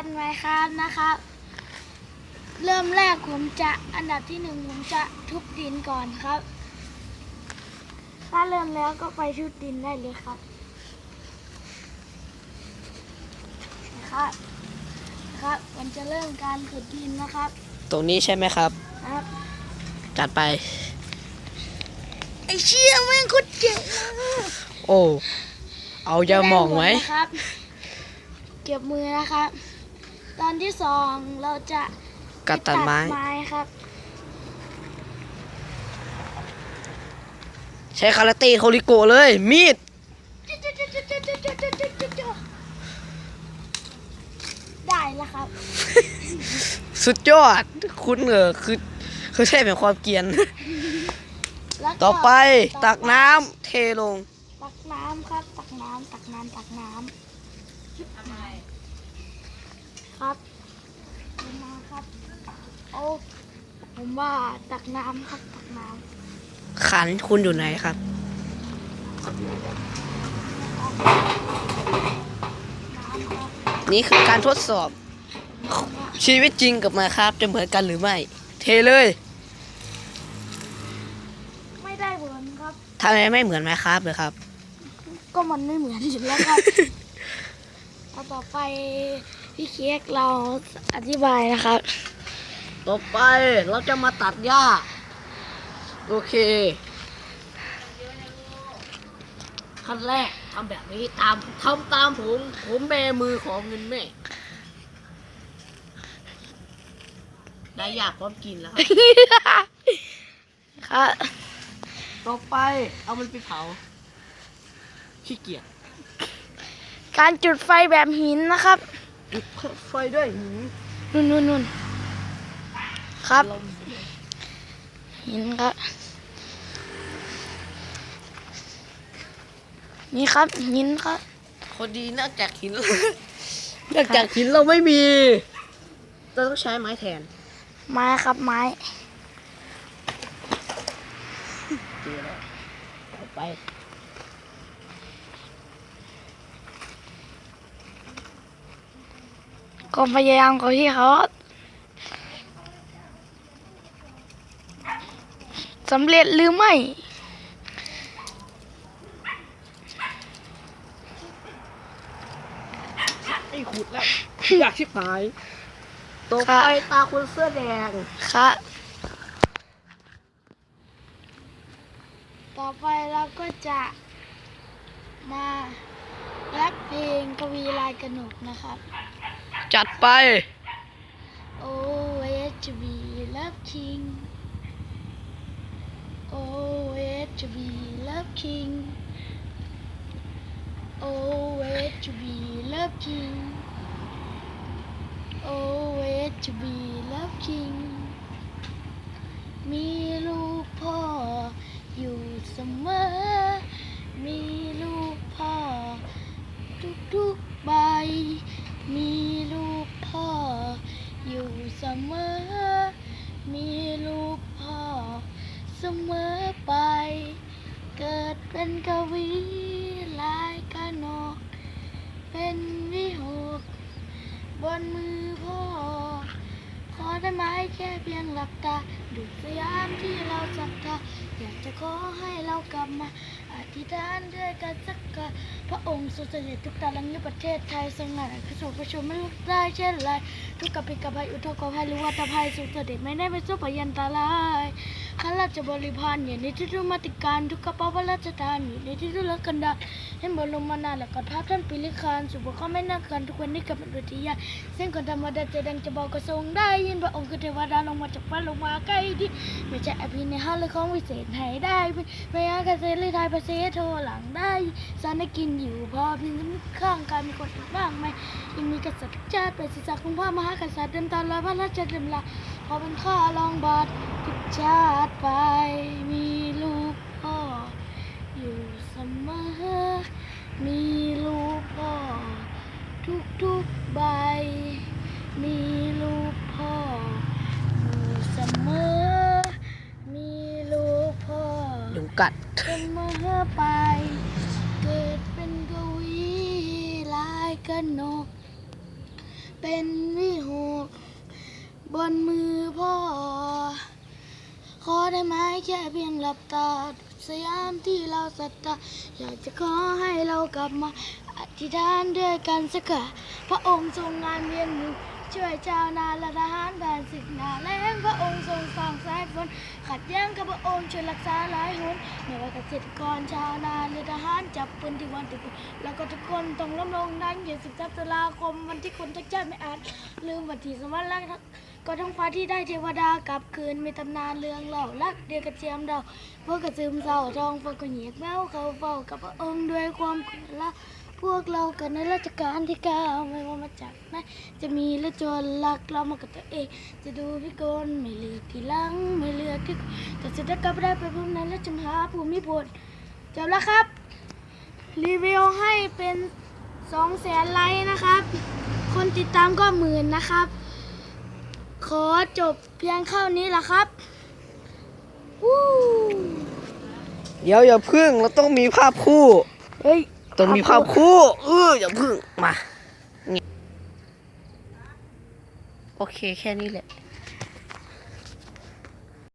การไมครับนะครับ เริ่มแรกผมจะอันดับที่หนึ่งผมจะทุบดินก่อนครับ ถ้าเริ่มแล้วก็ไปทุบดินได้เลยครับนะครับนะครับผมจะเริ่มการขุดดินนะครับ ตรงนี้ใช่ไหมครับนะครับ จัดไป ไอเชี่ยแม่งโคุดเจ็บมากโอ้ เอายาหมองไหม ด้ผลนะครับ เก็บมือนะครับ ตอนที่สองเราจะกัดตัดไม้ไม้ครับ ใช้คาราเต้โทริโกะเลย มีดได้แล้วครับ สุดยอด คุณเออคือคือใช่เป็นความเกรียนแล้วก็ต่อไปต่อตักไปน้ำเทลง ตักน้ำครับ ตักน้ำตักน้ำตักน้ำ ครับเอามาครับโอ้ผมว่าตักน้ำครับตักน้ำขันคุณอยู่ไหนครับนี่คือการทดสอบ ชีวิตจริงกับมาครับ จะเหมือนกันหรือไม่ เทเลยไม่ได้ผลครับ ทำไมไม่เหมือนไหมครับเลยครับ ก็มันไม่เหมือนอยู่แล้วครับ เอาต่อไป พี่เค้กเราอธิบายนะครับ ต่อไปเราจะมาตัดหญ้า โอเค ขั้นแรกทำแบบนี้ตามทำตามผม ผมแบมือของเงินแม่ ได้อยากพร้อมกินแล้วครับครับต่อไปเอามันไปเผา ขี้เกียจ การจุดไฟแบบหินนะครับ จุดไฟด้วยหินนุ่นนุ่นนุ่นครับลมหินครับ นี่ครับหินครับพอดีนอกจากหินนอกจากหินเราไม่มี เราต้องใช้ไม้แทน ไม้ครับไม้เจอแล้วต่อไป ความพยายามของพี่เขาสำเร็จหรือไม่ ไอ้ขุดแล้ว อยากชิบหายต่อไปตาคนเสื้อแดงครับต่อไปเราก็จะมาแรปเพลงกวีลายกระหนกนะครับ จัดไป Oh, it to be love king. Oh, it to be love king. Oh, it to be love king. Oh, it to be love king. มีลูก มอไป เกิดเป็นกวีลายกระหนก เป็นวิหก บนมือพ่อ ขอได้ไหมแค่เพียงหลับตาดูสยามที่เราศรัทธาอยากจะขอให้เรากลับมา อธิษฐานด้วยกันสักการพระองค์ทรงเสด็จทุกตาลังในประเทศไทยทรงงานพระสงประชมไม่ลุกได้เช่นไรทุกกับปิกับภัยอุทกภัยหรือวัตภัยทรงเสด็จไม่ได้ไปสู้พยันตรายข้าราชบริพารอยู่ในที่ทุมาติการทุกกระเป๋าพระราชทานอยู่ในที่ทุรกันดาเห็นบรมมนาและกอดภาพท่านปิลิคานสุบข้าไม่นักกันทุกวันนี้กับเป็นดุจยาเส้นคนธรรมดาใจดังจะบอกก็ทรงได้ยินพระองค์คือเทวดาลงมาจากฟ้าลงมาใกล้ที่ไม่ใช่อภินิหารหรือของวิเศษให้ได้เป็นไม่อาเกษตรหรือไทยประเสริฐโทรหลังได้สารได้กินอยู่พอเพียงข้างกายมีคนอีกบ้างไหมยังมีกษัตริย์ทุกชาติเป็นศิษย์ของพระมหากษัตริย์เดินตามรอยพระราชดำรัสพอเป็นข้าลองบาททุกชาติไปมีลูกพ่ออยู่เสมอมีลูกพ่อทุกทุกๆใบ มีลูกพ่ออยู่เสมอมีลูกพ่อยุงกัดเสมอไป กิดเป็นนก เป็นวิหกบนมือพ่อ ขอได้ไหมแค่เพียงหลับตา สยามที่เราศรัทธาอยากจะขอให้เรากลับมาอธิษฐานด้วยกันสักกะพระองค์ทรงงานเวียนมือ ช่วยชาวนาและทหารแผ่นศึกหนาแล้งพระองค์ทรงสั่งสายฝนขัดแย้งกับพระองค์ช่วยรักษาหลายหนไม่ว่าเกษตรกรชาวนาหรือทหารจับปืนที่วันตุกแล้วก็ทุกคนต้องล้มลงนั้นยี่สิบตุลาคมวันที่คนทั้งชาติไม่อาจลืมวันที่สวรรค์แล้วก็ท้องฟ้าที่ได้เทวดากลับคืนมีตำนานเรื่องเล่ารักเดียวกระเจียมดาวพวกกระซึมเศร้าทองฟ้าก็เหยียกแมวเขาเฝ้ากับพระองค์ด้วยความกลัวละพวกเรากันในราชการที่เก้าไม่ว่ามาจาก จะมีและจนรักเรามากับตัวเอง จะดูพิกลไม่เลือกที่หลังไม่เลือกที่แต่จะได้กลับได้ไปพบนั้นและจะหาภูมิพลจบแล้วครับ รีวิวให้เป็นสองแสนไลค์นะครับ คนติดตามก็หมื่นนะครับ ขอจบเพียงเท่านี้ละครับวู้เดี๋ยวอย่าพึ่งเราต้องมีภาพคู่ เฮ้ย ต้องมีภาพคู่ เอออย่าพึ่งมานี่ โอเคแค่นี้แหละ